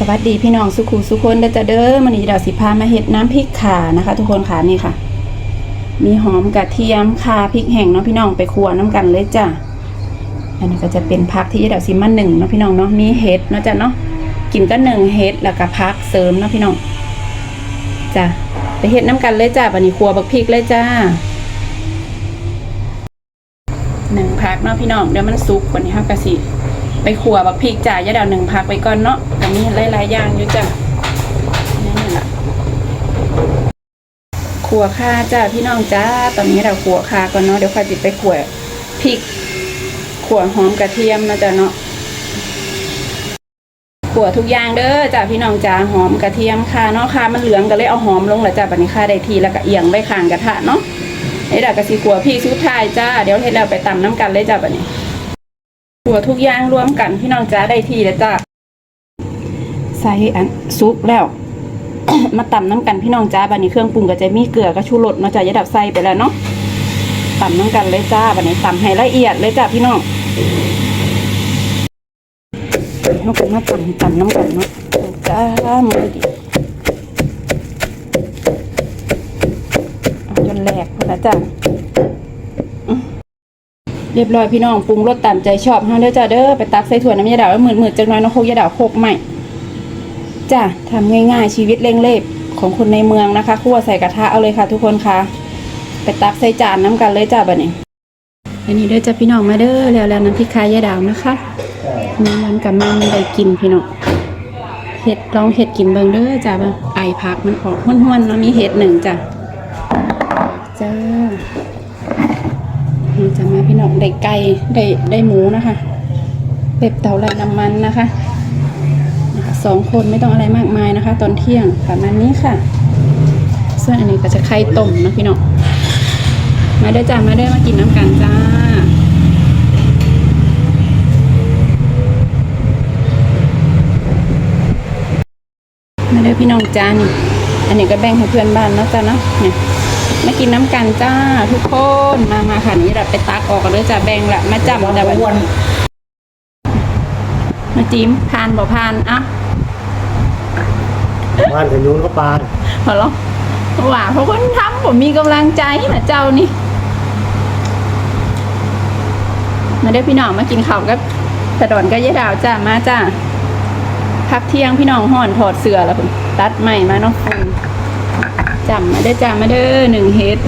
สวัสดีพี่น้องสุขุสุคนเด้อจ้าเด้อมันนี้เราสิพามาเฮ็ดน้ำพริกข่านะคะ ทุกคนค่ะนี่ค่ะ มีหอมกระเทียมข่าพริกแห้งเนาะพี่น้องไปคั่วน้ำกันเลยจ้ะอันนี้ก็จะเป็นผักที่เราสิมาหนึ่งเนาะพี่น้องเนาะมีเห็ดเนาะจ้ะเนาะกินก็หนึ่งเห็ดแล้วก็ผักเสริมเนาะพี่น้องจ้ะไปเฮ็ดน้ำกันเลยจ้ะบันนี้คั่วบักพริกเลยจ้าหนึ่งผักเนาะพี่น้องเดี๋ยวมันสุกว่านี้ครับกะสิ ไปขัวบักพริกจ่ายยาดาวหนึ่งพักไปก่อนเนาะแต่มีหลายๆอย่างอยู่จ้ะนี่แหละขัวข่าจ้าพี่น้องจ้าตอนนี้เราขัวข่าก่อนเนาะเดี๋ยวค่อยจิไปขัวพริกขัวหอมกระเทียมนะจ้ะเนาะขัวทุกอย่างเด้อจ้าพี่น้องจ้าหอมกระเทียมค่ะเนาะค่ะมันเหลืองก็เลยเอาหอมลงแล้วจ้าบัดนี้ค่ะได้ทีแล้วก็เอียงไว้ข้างกระทะเนาะไอ้ดากกะสีขัวพริกสุดท้ายจ้าเดี๋ยวเฮ็ดแล้วไปตำน้ำกันเลยจ้าบัดนี้ หัวทุกอย่างรวมกันพี่น้องจ้าได้ทีแล้วจ้าใส่อันซุปแล้ว มาตำน้ำกันพี่น้องจ้าบันนี้เครื่องปรุงก็จะมีเกลือกับชูรสเนาะจ้ายาดับใส่ไปแล้วเนาะตำน้ำกันเลยจ้าบันนี้ตำให้ละเอียดเลยจ้าพี่น้องเขาเป็นมาตำตำน้ำกันเนาะจ้ามือดีจนแหลกแล้วจ้า รียบร้อยพี่น้องปรุงรสตามใจชอบเฮาเด้อจ้าเด้อไปตักใส่ถั่วน้ำยาดาวแล้วหมื่นๆจังน้อยน้องโคกยาดาวโคกใหม่จ้าทำง่ายๆชีวิตเร่งเรีบของคนในเมืองนะคะคั่วใส่กระทะเอาเลยค่ะ ทุกคนค่ะไปตักใส่จานน้ำกันเลยจ้าบัดนี้อันนี้เด้อจ้าพี่น้องมาเด้อแล้วแล้วน้ำพริกคายาดาวนะคะมีวันกับมันได้กินพี่น้องเห็ดลองเห็ดกินเบิ่งเด้อจ้าบ่ไอพักมันออกห้วนๆแล้วมีเห็ดหนึ่งจ้าจ้า จะมาพี่น้องได้ไก่ได้ได้หมูนะคะเป็ดเตาไร้น้ำมันนะคะสองคนไม่ต้องอะไรมากมายนะคะ ตอนเที่ยงประมาณนี้ค่ะ ส่วนอันนี้ก็จะไข่ต้มนะพี่น้องมาได้จ้ามาได้มากินน้ำกันจ้ามาได้พี่น้องจ้านี่อันนี้ก็แบ่งให้เพื่อนบ้านนะจ้าเนาะเนี่ย มากินน้ำกันจ้าทุกคนมามาค่ะนี่เราไปตักออกกันเลยจ้าแบ่งละมาจับจ้าบัดนี้มาจิ้มพานบ่พานอะบ้านทางนู้นก็ปานพอแล้วว่าเพราะคนทำผมมีกำลังใจนะเจ้านี่ มาได้อพี่น้องมากินข้าวกับตะดอนกับยายดาวจ้ามาจ้าพักเที่ยงพี่น้องห่อนถอดเสื้อแล้วพุ่นตัดใหม่มาเนาะคุณ จำมาได้อจ้ามาเด้อหนึ่งเฮ็ด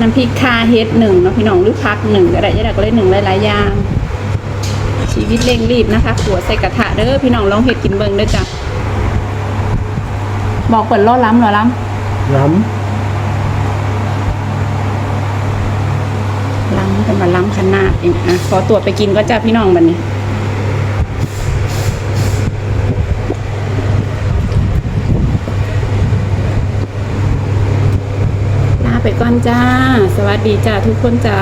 น้ำพริกคาเฮ็ดหนึ่งเนาะพี่น้องหรือพักหนึ่งก็ได้ยายดาวก็เลยหนึ่งหลายๆอย่างชีวิตเร่งรีบนะคะขัวใส่กระทะเด้อพี่น้องลองเฮ็ดกินเบิ่งเด้อจ้ะบอกเปิดล้อล้ำเหรอล้น้ำล้ำเป็นมาล้ำขนาดเองอะขอตัวไปกินก็จ้าพี่น้องบัดนี้ ไปก่อนจ้า สวัสดีจ้าทุกคนจ้า